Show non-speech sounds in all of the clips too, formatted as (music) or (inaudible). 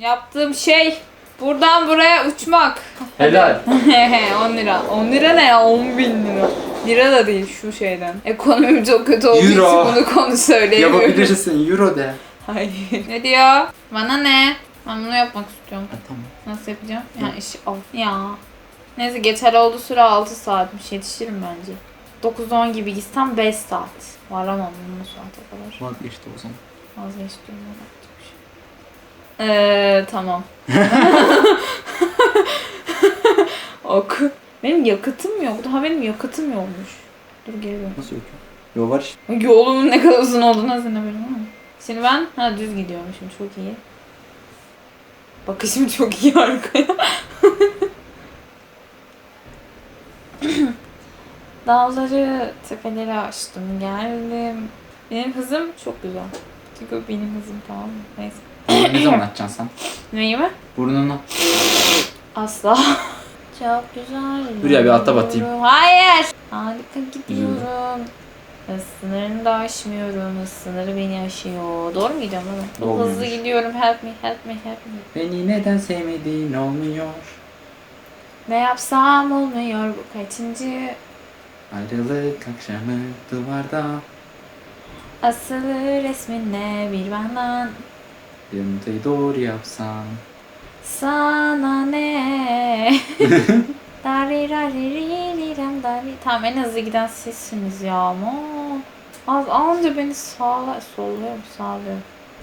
Yaptığım şey buradan buraya uçmak. Helal. (laughs) 10 lira. 10 lira ne ya? 10 bin lira. Lira da değil şu şeyden. Ekonomim çok kötü olduğu Euro. için bunu konu söyleyemiyorum. Yapabilirsin. Euro de. Hayır. Ne diyor? Bana ne? Ben bunu yapmak istiyorum. Ha, tamam. Nasıl yapacağım? Ya iş al. Ya. Neyse geçer oldu süre 6 saatmiş. Yetişirim bence. 9-10 gibi gitsem 5 saat. Varamam bu saate kadar. Vazgeçti o zaman. Vazgeçtim ben Eee tamam. (laughs) ok. Benim yakıtım yok. Daha benim yakıtım yokmuş. Dur geliyorum. Nasıl yok? Yo var işte. Yolumun ne kadar uzun olduğunu sen haberin var mı? Şimdi ben ha düz gidiyormuşum çok iyi. Bakışım çok iyi arkaya. (laughs) Dağları, tepeleri açtım, geldim. Benim hızım çok güzel. Çünkü benim hızım tamam mı? Neyse. Bunu ne zaman açacaksın sen? Neyi mi? Burnunu. Asla. (laughs) Çok güzel. Dur ya, bir atla batayım. Hayır. Harika gidiyorum. Hız sınırını da aşmıyorum. Hız sınırı beni aşıyor. Doğru mu gidiyorum? Çok Olmuyormuş. hızlı gidiyorum. Help me, help me, help me. Beni neden sevmediğin olmuyor. Ne yapsam olmuyor bu kaçıncı? Ayrılık akşamı duvarda. Asılı resminle bir benden. Yanımda doğru yapsan. Sana ne? (laughs) Darirariririrem dari. Tamam en hızlı giden sizsiniz ya ama. Az anca beni sağla, solluyor mu sağlıyor?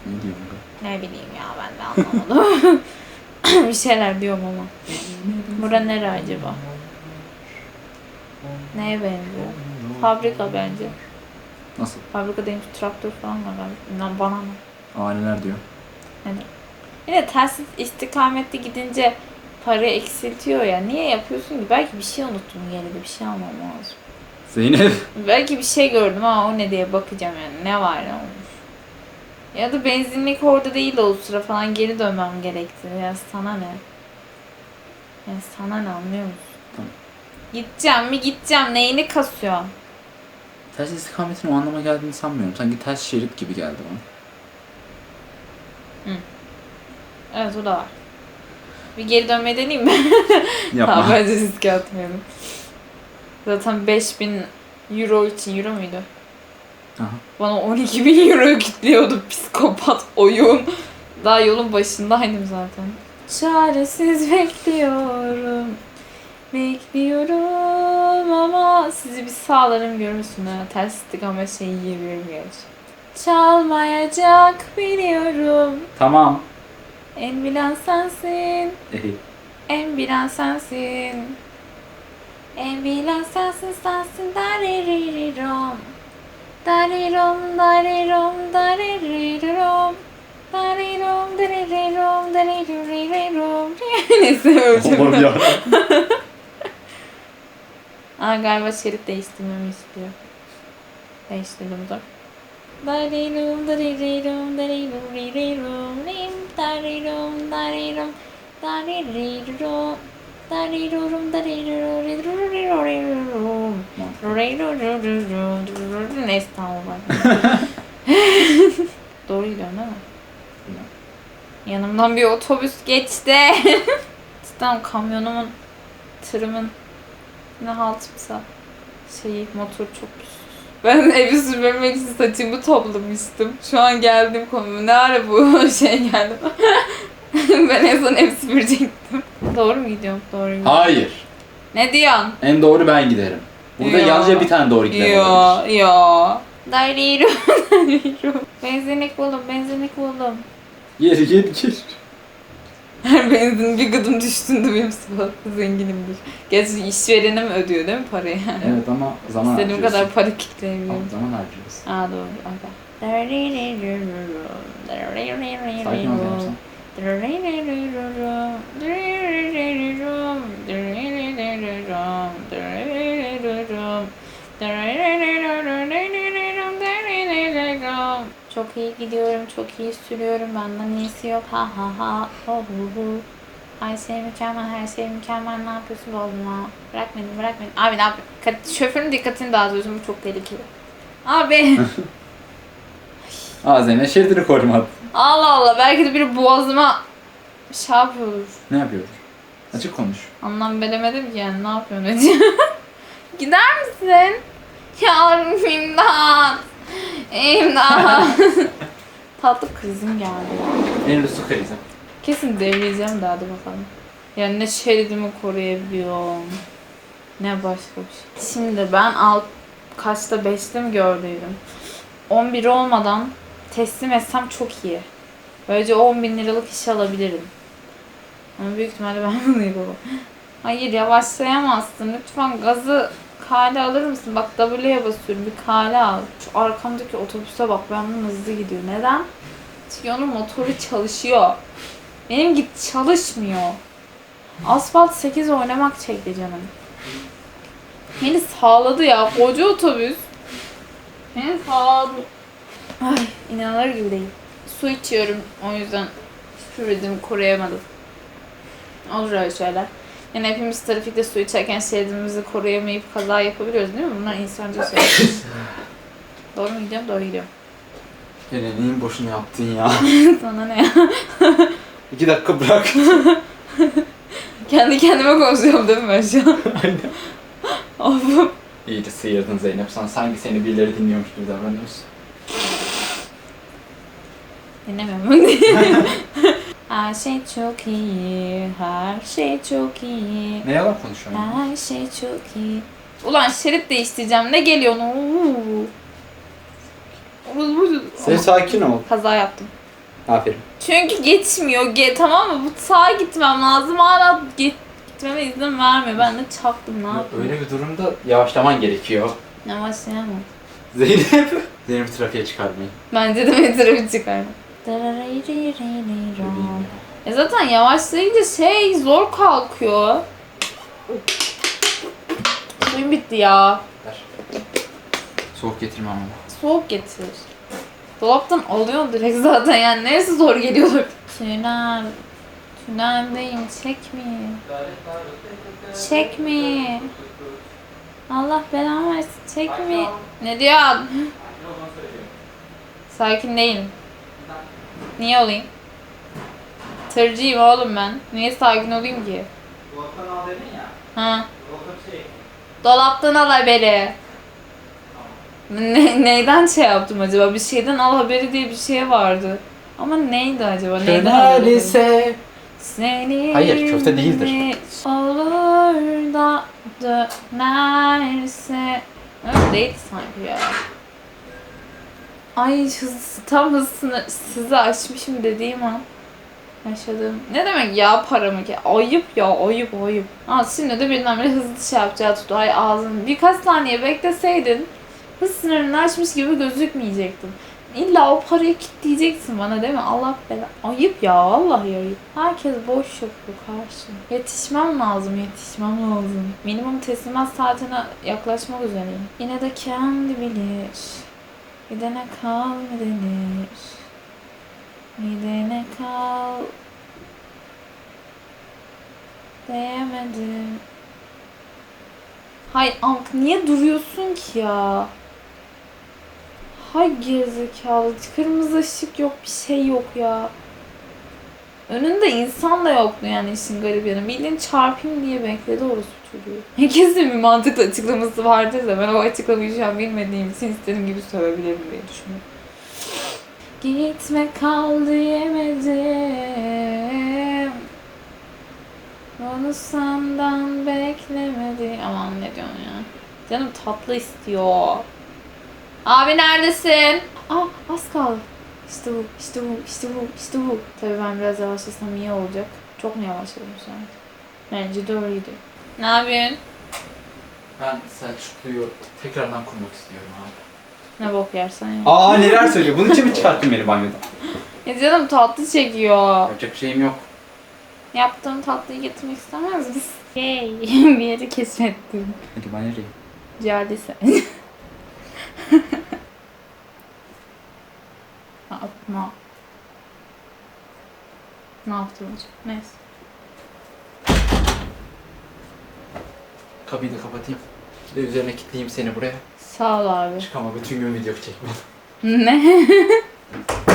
Ne diyorum bu? Ne bileyim ya ben de anlamadım. (laughs) bir şeyler diyorum ama. Bura nere acaba? Neye benziyor? Fabrika bence. Nasıl? Fabrika deyince traktör falan var galiba. Lan bana ne? Aileler diyor. Yine ters istikamette gidince para eksiltiyor ya. Niye yapıyorsun ki? Belki bir şey unuttum geride. Bir şey almam lazım. Zeynep. Belki bir şey gördüm ama o ne diye bakacağım yani. Ne var ne olmuş. Ya da benzinlik orada değil de o sıra falan geri dönmem gerekti. Ya sana ne? Ya sana ne anlıyor musun? Tamam. Gideceğim mi gideceğim. Neyini kasıyor? Ters istikametin o anlama geldiğini sanmıyorum. Sanki ters şerit gibi geldi bana. Evet o da var. Bir geri dönmeyi deneyeyim mi? (laughs) Yapma. Tamam bence riske atmayalım. Zaten 5000 euro için euro muydu? Aha. Bana 12 bin euro kilitliyordu psikopat oyun. Daha yolun başındaydım zaten. Çaresiz bekliyorum. Bekliyorum ama sizi bir sağlarım görürsün ha. Ters istikamet şeyi yiyebilirim gerçi. Çalmayacak biliyorum. Tamam. En bilen sensin. En bilen sensin. En bilen sensin sensin daririrom. Darirom darirom daririrom. Darirom daririrom daririrom. Neyse öleceğim. Allah'ım ya. Aa galiba şerit değiştirmemi istiyor. Değiştirdim dur. Darirum darirum darirum darirum rim darirum darirum darirum darirum darirum Neyse tamam bak. (laughs) Doğru gidiyorum değil mi? Yanımdan bir otobüs geçti. (laughs) Cidden kamyonumun, tırımın ne haltımsa şeyi motor çok pis. Ben (laughs) evi süpürmek için saçımı toplamıştım. Şu an geldim konuma. Ne ara bu (laughs) şey geldi? (laughs) ben en son ev süpürecektim. Doğru mu gidiyorum? Doğru gidiyorum. Hayır. Ne diyorsun? En doğru ben giderim. Burada Yo. yalnızca bir tane doğru giden Yo, olabilir. yo. Dariru. Benzinlik buldum, benzinlik buldum. Gir gir gir. Her (laughs) benzin bir gıdım düştüğünde benim sıfatlı zenginimdir. Gerçi işverenim ödüyor değil mi parayı? Evet ama zaman İstediğim harcıyorsun. kadar para Ama kitleyebiliyorum. zaman harcıyorsun. Aa doğru. Aga. Sakin ol Zeynep sen. (laughs) Çok iyi gidiyorum, çok iyi sürüyorum. Benden iyisi yok. Ha ha ha. Oh, hu hu. Her şey mükemmel, her şey mükemmel. Ne yapıyorsun ha? Bırak beni, bırak beni. Abi ne yapıyorsun? Şoförün dikkatini dağıtıyorsun. Bu çok tehlikeli. Abi. (laughs) Zeynep şeridini korumadı. Allah Allah belki de biri boğazıma şey yapıyordur. Ne yapıyordur? Açık konuş. Anlam veremedim ki yani ne yapıyorsun? (laughs) Gider misin? Yavrum imdat. İmdat. (laughs) Tatlı krizim geldi. Benim de su krizim. Kesin devreyeceğim de hadi bakalım. Yani ne şeridimi koruyabiliyorum. Ne başka bir şey. Şimdi ben alt kaçta 5'te mi gördüydüm? 11 olmadan teslim etsem çok iyi. Böylece 10 bin liralık iş alabilirim. Ama büyük ihtimalle ben bunu yapamam. Hayır yavaşlayamazsın. Lütfen gazı kale alır mısın? Bak W'ye basıyorum. Bir kale al. Şu arkamdaki otobüse bak. Ben bunun hızlı gidiyor. Neden? Çünkü onun motoru çalışıyor. Benim git çalışmıyor. Asfalt 8 oynamak çekti canım. Beni sağladı ya. Koca otobüs. Beni sağladı. Ay inanılır gibi değil. Su içiyorum. O yüzden ritmi koruyamadım. Olur öyle şeyler. Yani hepimiz trafikte su içerken şeridimizi koruyamayıp kaza yapabiliyoruz değil mi? Bunlar insanca şeyler. (laughs) Doğru mu gidiyorum? Doğru gidiyorum. Gene neyin boşuna yaptın ya? (laughs) Sana ne ya? (laughs) İki dakika bırak. Kendi kendime konuşuyorum değil mi ben şu an? Aynen. Of. İyice sıyırdın Zeynep. Sen sanki seni birileri dinliyormuş gibi davranıyorsun. Dinlemiyorum. Her şey çok iyi, her şey çok iyi, Ne yalan konuşuyorsun? her şey çok iyi. Ulan şerit değiştireceğim. Ne geliyor? Oo. Sen sakin ol. Kaza yaptım. Aferin. Çünkü geçmiyor. Ge tamam mı? Bu sağa gitmem lazım. Hala git gitmeme izin vermiyor. Ben de çaktım. Ne yapayım? Öyle bir durumda yavaşlaman gerekiyor. Yavaşlayamam. Zeynep. (laughs) Zeynep trafiğe çıkarmayın. Bence de metroyu çıkarma. E zaten yavaşlayınca şey zor kalkıyor. Suyum bitti ya. Soğuk getirmem ama. Soğuk getir. Dolaptan alıyorsun direkt zaten yani neresi zor geliyor. Tünel. Tüneldeyim çek mi? Çek mi? Allah belanı versin çek mi? Ne diyorsun? Sakin değilim. Niye olayım? Tırcıyım oğlum ben. Niye sakin olayım ki? Dolaptan al dedin ya. Ha. Dolapta şey. Dolaptan al haberi. Ne, neyden şey yaptım acaba? Bir şeyden al haberi diye bir şey vardı. Ama neydi acaba? Neyden haberi? Fener ise. Seni Hayır, köfte değildir. Olur da dönerse Öyle değil sanki ya. Ay hız, tam hız sınır, sizi aşmışım dediğim an yaşadım. Ne demek ya paramı ki? Ayıp ya ayıp ayıp. Aa, şimdi de birdenbire hızlı şey yapacağı tuttu. Ay ağzını birkaç saniye bekleseydin hız sınırını aşmış gibi gözükmeyecektin. İlla o parayı kitleyeceksin bana değil mi? Allah bela. Ayıp ya vallahi ayıp. Herkes boş yapıyor karşı. Yetişmem lazım, yetişmem lazım. Minimum teslimat saatine yaklaşmak üzereyim. Yine de kendi bilir. Gidene kal mı denir? Gidene kal. Diyemedim. Hay Ank niye duruyorsun ki ya? Hay gerizekalı. Kırmızı ışık yok bir şey yok ya. Önünde insan da yoktu yani işin garip yanı. Bildiğin çarpayım diye bekledi orası çocuğu. Kesin bir mantıklı açıklaması vardır da ben o açıklamayı şu an bilmediğim için istediğim gibi söyleyebilirim diye düşünüyorum. Gitme kal diyemedim. Onu senden beklemedi. Aman ne diyorsun ya. Canım tatlı istiyor. Abi neredesin? Aa az kaldı. İşte bu, işte bu, işte bu, işte bu. Tabii ben biraz yavaşlasam iyi olacak. Çok mu yavaşladım şu an? Bence gidiyor. Ne yapıyorsun? Ben Selçuklu'yu tekrardan kurmak istiyorum abi. Ne bok yersen ya. Aa neler söylüyor? Bunun için mi çıkarttın beni banyodan? Ya canım tatlı çekiyor. Yapacak bir şeyim yok. Yaptığım tatlıyı getirmek istemez misin? (laughs) Yay. bir yeri keşfettim. Hadi ben nereye? Cerdise. (laughs) Yapma. Ne yaptım hocam? Neyse. Kapıyı da kapatayım. De üzerine kilitleyeyim seni buraya. Sağ ol abi. Çık ama bütün gün video çekme. Ne? (laughs)